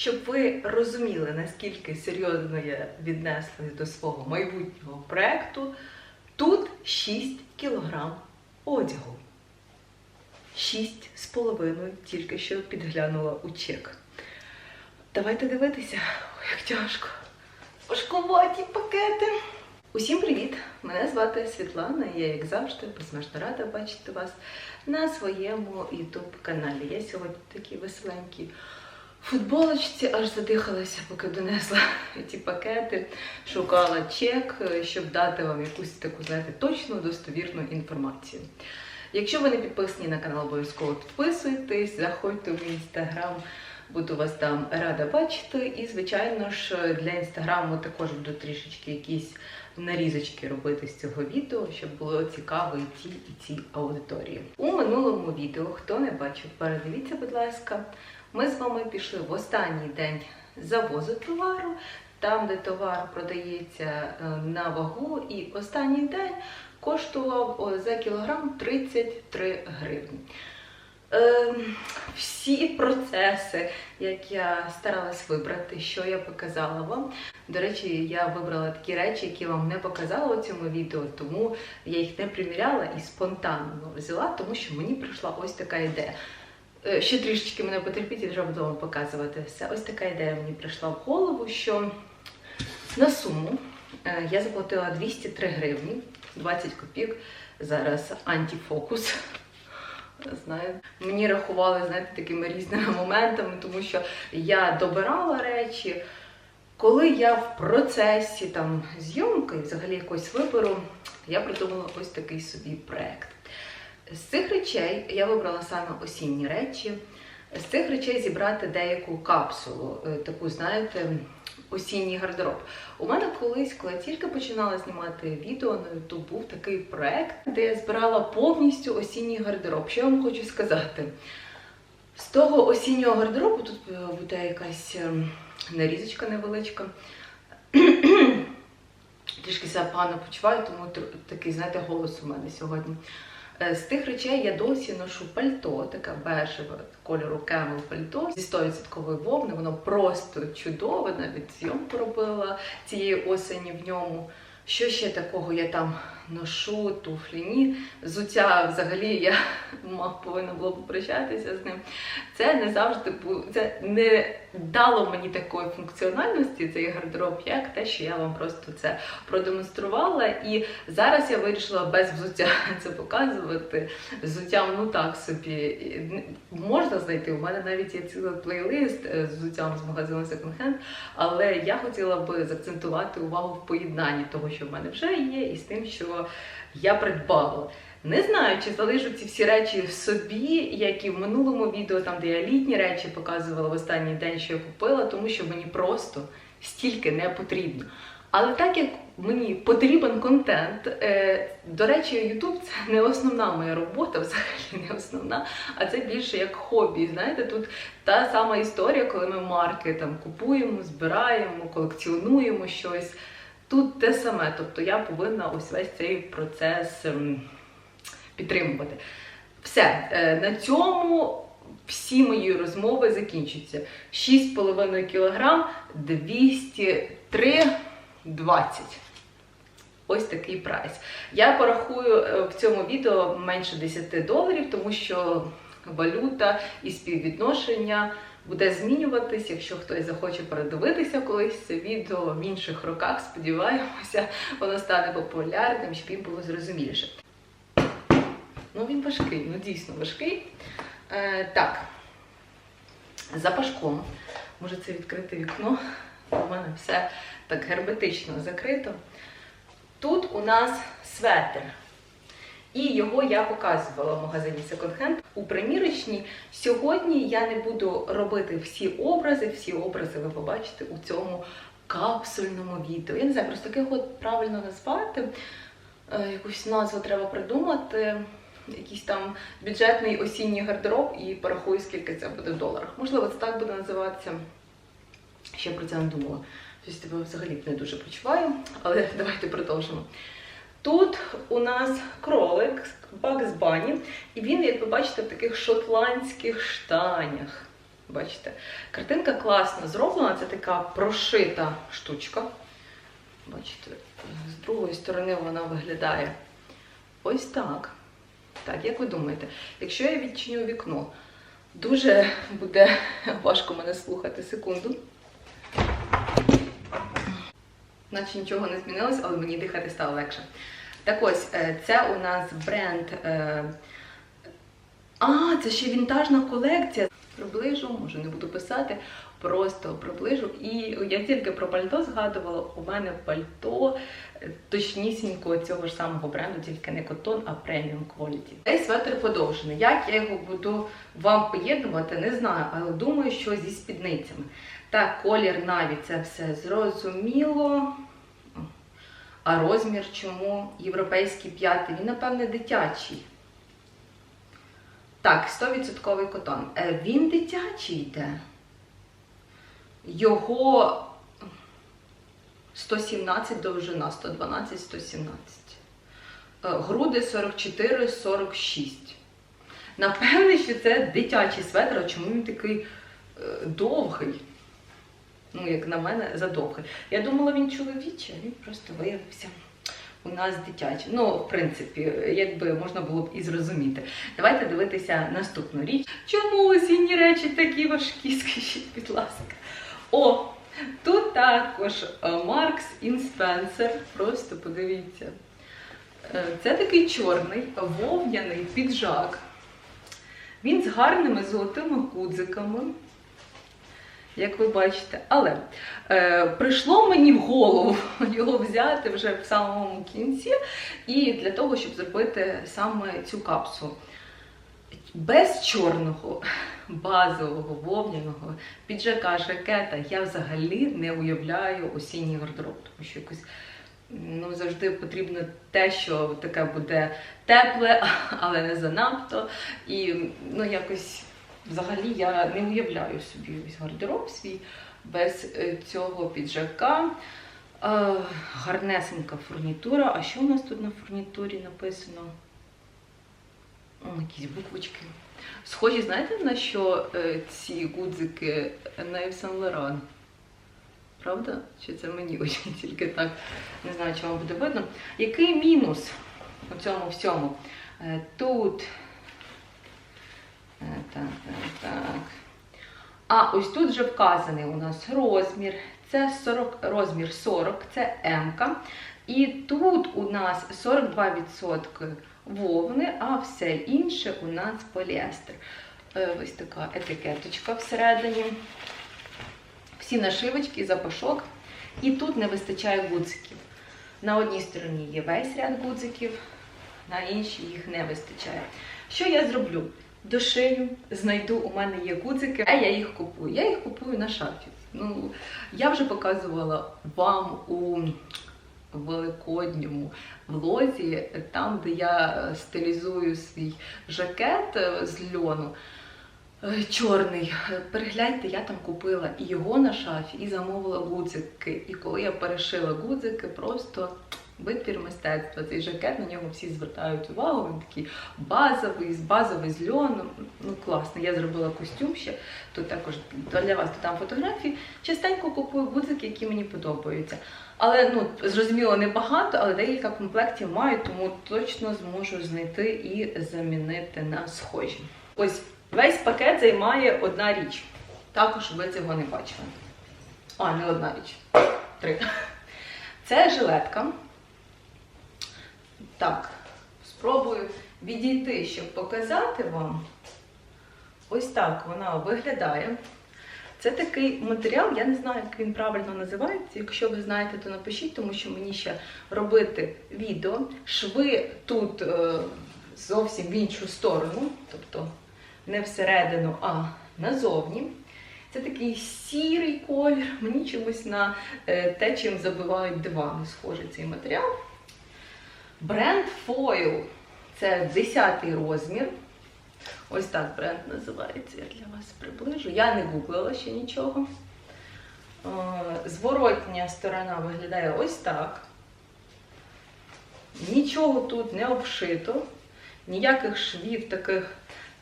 щоб ви розуміли, наскільки серйозно я віднеслась до свого майбутнього проекту, тут 6 кілограм одягу. Шість з половиною тільки що підглянула у чек. Давайте дивитися, Ой, як тяжко. Важкуваті пакети. Усім привіт! Мене звати Світлана, і я, як завжди, безмежно рада бачити вас на своєму youtube каналі. Я сьогодні такі веселенькі футболочці, аж задихалася, поки донесла ті пакети, шукала чек, щоб дати вам якусь таку, знаєте, точну достовірну інформацію. Якщо ви не підписані на канал, обов'язково підписуйтесь, заходьте в інстаграм, буду вас там рада бачити. І, звичайно ж, для інстаграму також буду трішечки якісь нарізочки робити з цього відео, щоб було цікаво і тій, і цій аудиторії. У минулому відео, хто не бачив, передивіться, будь ласка, ми з вами пішли в останній день завозу товару, там, де товар продається е, на вагу, і останній день коштував за кілограм 33 гривні. Е, всі процеси, як я старалась вибрати, що я показала вам. До речі, я вибрала такі речі, які вам не показала у цьому відео, тому я їх не приміряла і спонтанно взяла, тому що мені прийшла ось така ідея. Е, Ще трішечки мене потерпіть і вже буду вам показувати все. Ось така ідея мені прийшла в голову, що на суму е, я заплатила 203 гривні, 20 копійок. Зараз антифокус. Знаю, мені рахували, знаєте, такими різними моментами, тому що я добирала речі. Коли я в процесі там зйомки, взагалі якогось вибору, я придумала ось такий собі проект. З цих речей я вибрала саме осінні речі. З цих речей зібрати деяку капсулу, е, таку, знаєте, осінній гардероб. У мене колись, коли я тільки починала знімати відео на YouTube, був такий проект, де я збирала повністю осінній гардероб. Що я вам хочу сказати? З того осіннього гардеробу тут е, буде якась ем, нарізочка невеличка. Трішки себе погано почуваю, тому такий, знаєте, голос у мене сьогодні. Е, З тих речей я досі ношу пальто, таке бежеве кольору кемел пальто зі 100% вовни. Воно просто чудове, навіть зйомку робила цієї осені в ньому. Що ще такого я там ношу, туфлі, ні. Зуття взагалі я повинна була попрощатися з ним. Це не завжди це не дало мені такої функціональності, цей гардероб, як те, що я вам просто це продемонструвала. І зараз я вирішила без взуття це показувати. Взуттям, ну так собі можна знайти. У мене навіть є цілий плейлист е, з взуттям з магазину Second Hand, але я хотіла би заакцентувати увагу в поєднанні того, що в мене вже є, і з тим, що я придбала. Не знаю, чи залишу ці всі речі в собі, як і в минулому відео, там де я літні речі показувала в останній день, що я купила, тому що мені просто стільки не потрібно. Але так як мені потрібен контент, е, до речі, YouTube це не основна моя робота, взагалі не основна, а це більше як хобі. Знаєте, тут та сама історія, коли ми марки там купуємо, збираємо, колекціонуємо щось. Тут те саме, тобто я повинна ось весь цей процес ем, підтримувати. Все, е, на цьому всі мої розмови закінчуються. 6,5 кг 203,20. Ось такий прайс. Я порахую е, в цьому відео менше 10 доларів, тому що валюта і співвідношення буде змінюватись. Якщо хтось захоче передивитися колись це відео в інших роках, сподіваємося, воно стане популярним, щоб їм було зрозуміліше. Ну, він важкий, ну дійсно важкий. Е, так, за пашком. Може це відкрите вікно? У мене все так герметично закрито. Тут у нас светр. І його я показувала в магазині Second Hand у примірочній. Сьогодні я не буду робити всі образи, всі образи ви побачите у цьому капсульному відео. Я не знаю, просто як його правильно назвати. Е, Якусь назву треба придумати. Якийсь там бюджетний осінній гардероб і порахую, скільки це буде в доларах. Можливо, це так буде називатися. Ще про це не думала. Щось тебе взагалі не дуже почуваю, але давайте продовжимо. Тут у нас кролик Bugs Bunny, і він, як ви бачите, в таких шотландських штанях. Бачите? Картинка класно зроблена, це така прошита штучка. Бачите, з другої сторони вона виглядає ось так. Так, як ви думаєте, якщо я відчиню вікно, дуже буде важко мене слухати секунду. Наче нічого не змінилось, але мені дихати стало легше. Так ось, е, це у нас бренд. е, А, це ще вінтажна колекція. Приближу, може не буду писати, просто приближу. І я тільки про пальто згадувала. У мене пальто е, точнісінько цього ж самого бренду, тільки не котон, а преміум quality. Цей светр подовжений. Як я його буду вам поєднувати, не знаю, але думаю, що зі спідницями. Так, колір наві це все зрозуміло. А розмір чому? Європейський п'ятий. Він, напевне, дитячий. Так, 100% котон. Е, Він дитячий йде. Його 117 довжина, 112, 117. Е, Груди 44-46. Напевне, що це дитячий светр, а чому він такий е, довгий? Ну, як на мене, задовгий. Я думала, він чоловічий, а він просто виявився у нас дитячий. Ну, в принципі, якби можна було б і зрозуміти. Давайте дивитися наступну річ. Чому осінні речі такі важкі? Скажіть, будь ласка. О, тут також Маркс Spencer. Просто подивіться. Е, Це такий чорний вовняний піджак. Він з гарними золотими гудзиками як ви бачите. Але е, прийшло мені в голову його взяти вже в самому кінці, і для того, щоб зробити саме цю капсулу. Без чорного базового вовняного піджака, жакета я взагалі не уявляю осінній гардероб, тому що якось ну, завжди потрібно те, що таке буде тепле, але не занадто. І ну, якось взагалі я не уявляю собі весь гардероб свій без е, цього піджака. Е, гарнесенька фурнітура. А що у нас тут на фурнітурі написано? Якісь буквочки. Схожі, знаєте, на що е, ці гудзики Yves Saint Laurent? Правда? Чи це мені ось тільки так? Не знаю, чи вам буде видно. Який мінус у цьому всьому? Тут. Е, Так, так, так. А ось тут вже вказаний у нас розмір. Це 40, розмір 40, це М. І тут у нас 42% вовни, а все інше у нас поліестер. Е, Ось така етикеточка всередині. Всі нашивочки, запашок. І тут не вистачає гудзиків. На одній стороні є весь ряд гудзиків, на іншій їх не вистачає. Що я зроблю? Дошию, знайду, у мене є гудзики, а я їх купую. Я їх купую на шафі. Ну, я вже показувала вам у великодньому влозі, там, де я стилізую свій жакет е, з льону. е, Чорний, перегляньте, я там купила і його на шафі, і замовила гудзики. І коли я перешила гудзики, просто витвір мистецтва. Цей жакет на нього всі звертають увагу. Він такий базовий, базовий з льону. Ну класно. Я зробила костюм ще. Тут також для вас додам фотографії. Частенько купую гудзики, які мені подобаються. Але ну зрозуміло небагато, але декілька комплектів маю, тому точно зможу знайти і замінити на схожі. Ось весь пакет займає одна річ. Також ви цього не бачили. А, не одна річ. Три. Це жилетка. Так, спробую відійти, щоб показати вам. Ось так вона виглядає. Це такий матеріал, я не знаю, як він правильно називається. Якщо ви знаєте, то напишіть, тому що мені ще робити відео. Шви тут е, зовсім в іншу сторону, тобто не всередину, а назовні. Це такий сірий колір. Мені чомусь на е, те, чим забивають дивани, схожий цей матеріал. Бренд Foil. Це 10 розмір. Ось так бренд називається, я для вас приближу. Я не гуглила ще нічого. Е, Зворотня сторона виглядає ось так. Нічого тут не обшито, ніяких швів таких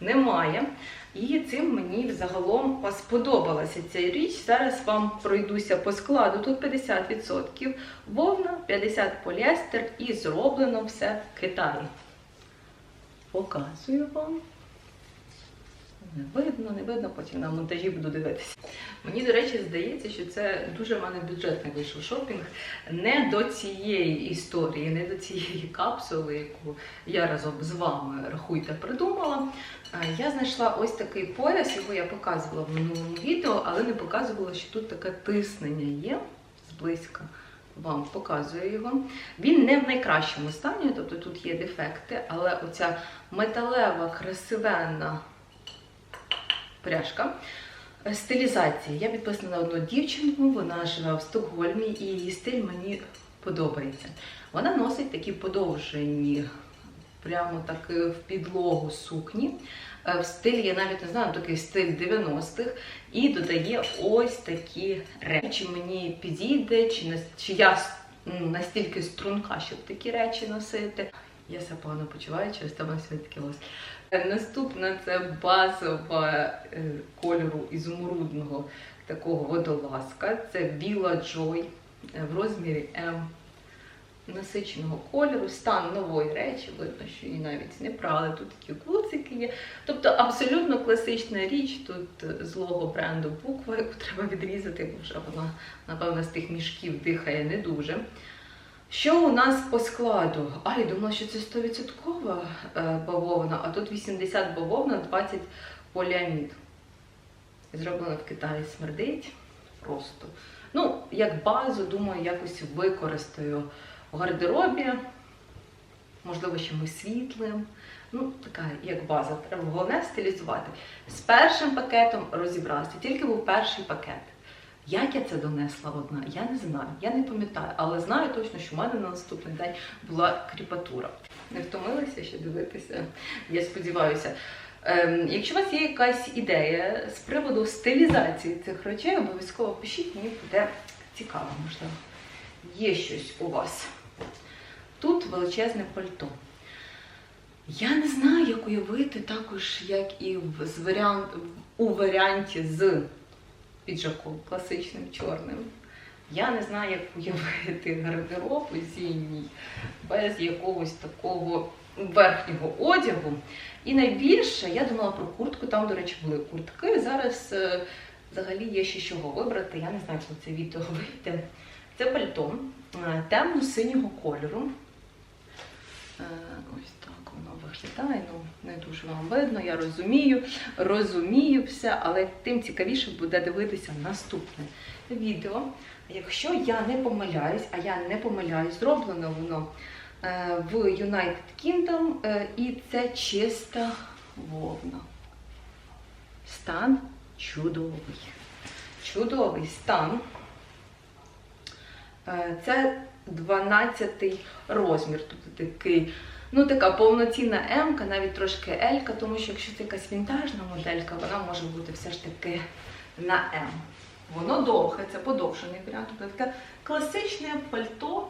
немає. І цим мені взагалом сподобалася ця річ. Зараз вам пройдуся по складу. Тут 50% вовна, 50% поліестер і зроблено все в Китаї. Показую вам. Не видно, не видно, потім на монтажі буду дивитися. Мені, до речі, здається, що це дуже в мене бюджетний вийшов шопінг. Не до цієї історії, не до цієї капсули, яку я разом з вами рахуйте придумала. Е, Я знайшла ось такий пояс, його я показувала в минулому відео, але не показувала, що тут таке тиснення є зблизька. Вам показую його. Він не в найкращому стані, тобто тут є дефекти, але оця металева, красивенна пряжка. Е, Стилізація. Я підписана на одну дівчинку, вона живе в Стокгольмі, і її стиль мені подобається. Вона носить такі подовжені, прямо так в підлогу сукні. Е, В стилі, я навіть не знаю, такий стиль 90-х, і додає ось такі речі. Чи мені підійде, чи, не, чи я настільки струнка, щоб такі речі носити. Я себе погано почуваю, через те в мене сьогодні такий голос. Наступна це базова е, кольору ізумрудного такого водолазка. Це біла Joy е, в розмірі М насиченого кольору, стан нової речі, видно, що її навіть не прали. Тут такі куцики є. Тобто абсолютно класична річ. Тут е, злого бренду буква, яку треба відрізати, бо вже вона, напевно, з тих мішків дихає не дуже. Що у нас по складу? А, я думала, що це 100% е, бавовна, а тут 80 бавовна, 20 поліамід. Зроблено в Китаї смердить просто. Ну, як базу, думаю, якось використаю в гардеробі, можливо, чимось світлим. Ну, така як база. Треба головне стилізувати. З першим пакетом розібралася. Тільки був перший пакет. Як я це донесла одна, я не знаю, я не пам'ятаю, але знаю точно, що в мене на наступний день була кріпатура. Не втомилися ще дивитися, я сподіваюся. Ем, якщо у вас є якась ідея з приводу стилізації цих речей, обов'язково пишіть, мені буде цікаво, можливо. Є щось у вас. Тут величезне пальто. Я не знаю, як уявити також, як і з варіант, у варіанті з піджаком класичним чорним. Я не знаю, як уявити гардероб осінній без якогось такого верхнього одягу. І найбільше я думала про куртку, там, до речі, були куртки. Зараз е, взагалі є ще чого вибрати. Я не знаю, коли це відео вийде. Це пальто е, темно-синього кольору. Е, Ось так воно виглядає. Ну, не дуже вам видно, я розумію, розумію все, але тим цікавіше буде дивитися наступне відео. Якщо я не помиляюсь, а я не помиляюсь, зроблено воно е, в United Kingdom, е, і це чиста вовна. Стан чудовий. Чудовий стан. Це 12 розмір. Тобто такий, ну така повноцінна М, навіть трошки L, тому що якщо це якась вінтажна моделька, вона може бути все ж таки на М. Воно довге, це подовжений варіант. Тобто таке класичне пальто.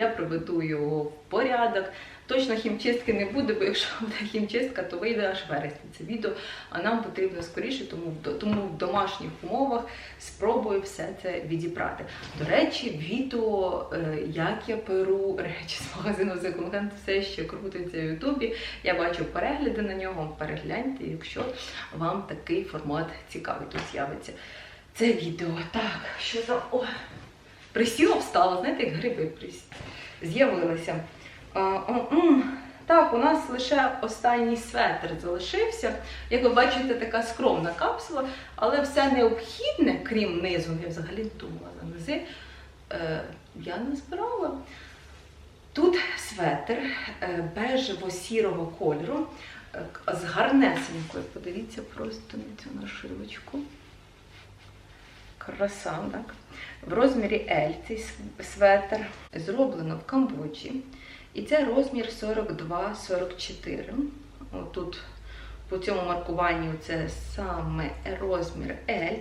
Я приведу його в порядок. Точно хімчистки не буде, бо якщо буде хімчистка, то вийде аж вересні це відео. А нам потрібно скоріше, тому, тому в домашніх умовах спробую все це відібрати. До речі, відео, е, як я перу речі з магазину Second все ще крутиться в Ютубі. Я бачу перегляди на нього. Перегляньте, якщо вам такий формат цікавий, тут з'явиться це відео. Так, що за. О, присіла, встала, знаєте, як гриби з'явилися. М. Так, у нас лише останній светр залишився. Як ви бачите, така скромна капсула, але все необхідне, крім низу, я взагалі думала за низи, е, я не збирала. Тут светр е, бежево-сірого кольору е, з гарнесенькою. Подивіться просто на цю нашивочку. Краса, так? В розмірі L цей светр зроблено в Камбоджі. І це розмір 42-44. Тут по цьому маркуванню це саме розмір L.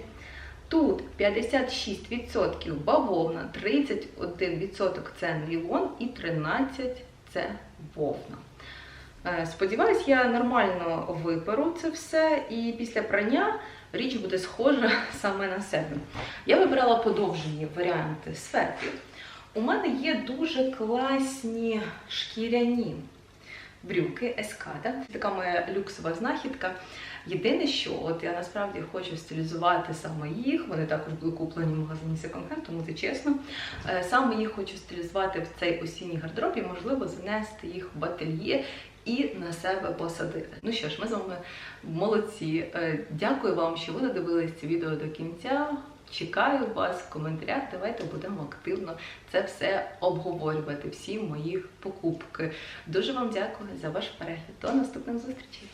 Тут 56% бавовна, 31% це нейлон і 13% це вовна. Е, Сподіваюсь, я нормально виперу це все, і після прання річ буде схожа саме на себе. Я вибирала подовжені варіанти светрів. У мене є дуже класні шкіряні брюки Ескада. Це така моя люксова знахідка. Єдине, що от я насправді хочу стилізувати саме їх. Вони також були куплені в магазині Hand, тому це чесно. Е, Саме їх хочу стилізувати в цей осінній гардероб і, можливо, занести їх в ательє і на себе посадити. Ну що ж, ми з вами молодці. Е, Дякую вам, що ви додивились це відео до кінця. Чекаю вас в коментарях. Давайте будемо активно це все обговорювати. Всі мої покупки. Дуже вам дякую за ваш перегляд. До наступних зустрічей.